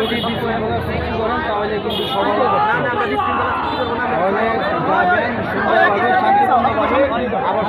যদি বিশৃঙ্খলা সৃষ্টি করেন তাহলে কিন্তু সবাই তাহলে যাবেন সুন্দরভাবে শান্তিপূর্ণভাবে আবার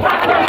গেছে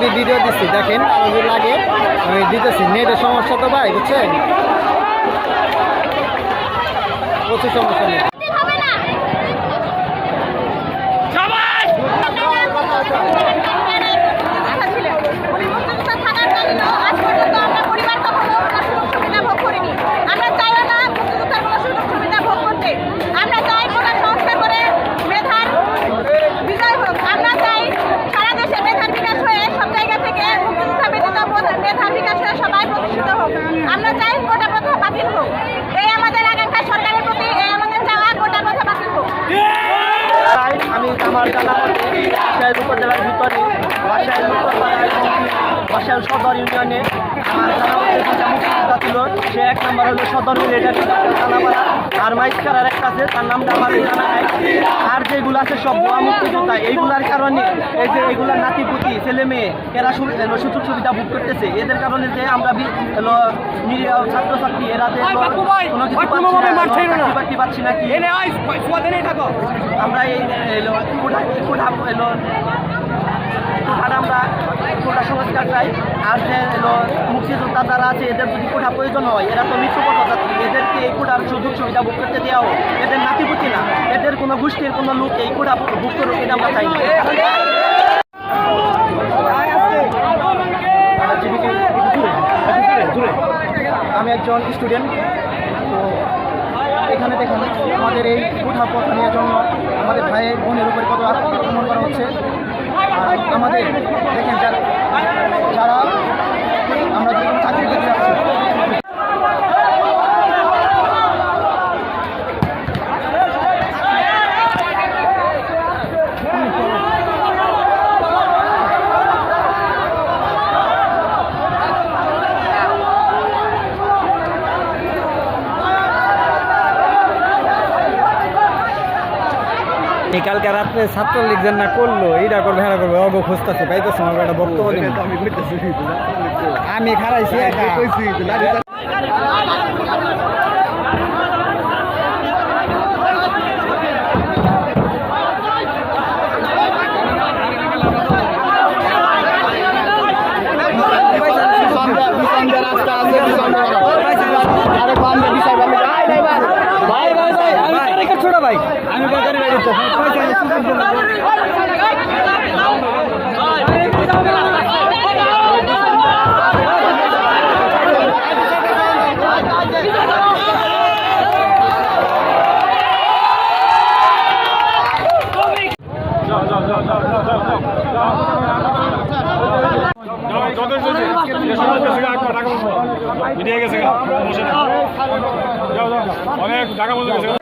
ছবি ভিডিও দিচ্ছি দেখেন আমাদের লাগে, আমি দিতেছি। নেটের সমস্যা তো ভাই, বুঝছেন? প্রচুর সমস্যা নেই হবে না উনি মুক্তিযোদ্ধা থাকাকালীন আজ পর্যন্ত আমরা পরিবার কখনো ওনার সুযোগ সুবিধা ভোগ করিনি আমরা চাইও না মুক্তিযোদ্ধার কোনো সুযোগ সুবিধা ভোগ করতে আমরা চাই কোটা সংস্কার করে মেধার বিজয় হোক আমরা চাই সারা দেশে মেধার বিকাশ হয়ে সব জায়গা থেকে মুক্তিযোদ্ধা ব্যতীত বোধ- মেধার বিকাশ হয়ে সবাই প্রতিষ্ঠিত হোক আমরা চাই কোটা প্রথা বাতিল হোক এই আমাদের আকাঙ্ক্ষা সরকারের প্রতি এই আমাদের চাওয়া কোটা প্রথা বাতিল হোক তাই আমি আমার জানা মতে বাসাইল উপজেলার ভিতরে বাসাইল উত্তরপাড়ায় বাসাইল সদর ইউনিয়নে ছিল। সে এক নম্বর হলো সদর আর মাইসকার একটা আছে তার নামটা আমার জানা নাই আর যেগুলো আছে সব ভুয়া মুক্তিযোদ্ধা। এইগুলার কারণে এই যে এইগুলার নাতিপুতি ছেলে মেয়ে এরা সুযোগ সুবিধা ভোগ করতেছে। এদের কারণে যে আমরা ছাত্রছাত্রী এরা যে কোনো কিছু চাকরি পাচ্ছি না কি? আমরা এই আর আমরা কোটা সংস্কার চাই। আর যে মুক্তিযোদ্ধা যারা আছে, এদের যদি কোটা প্রয়োজন হয়, এরা তো মৃত্যু পথযাত্রী। এদেরকে এই কোটার সুযোগ সুবিধা ভোগ করতে দেওয়া হোক। এদের নাতিপুতি না। এদের কোনো গোষ্ঠীর কোনো লোক এই কোটা ভোগ করুক এটা আমরা চাই আমি একজন স্টুডেন্ট, তো এখানে দেখেন, আমাদের এই কোঠা পথ নেওয়ার জন্য আমাদের ভাইয়ের বোনের উপরে কত আক্রমণ করা হচ্ছে। আমাদের দেখেন যারা যারা আমরা যেরকম চাকরি করতে যাচ্ছি। এই কালকে রাত্রে ছাত্রলীগ যেন না করল এইটা করবে হ্যাঁ করবে অগ খুঁজতেছে পাইতেছে আমার একটা বক্তব্য আমি খারাইছি কোথা ভাই আমি বাজারে বাড়িতে মিডিয়া গেছে অনেক টাকা বলতে গেছে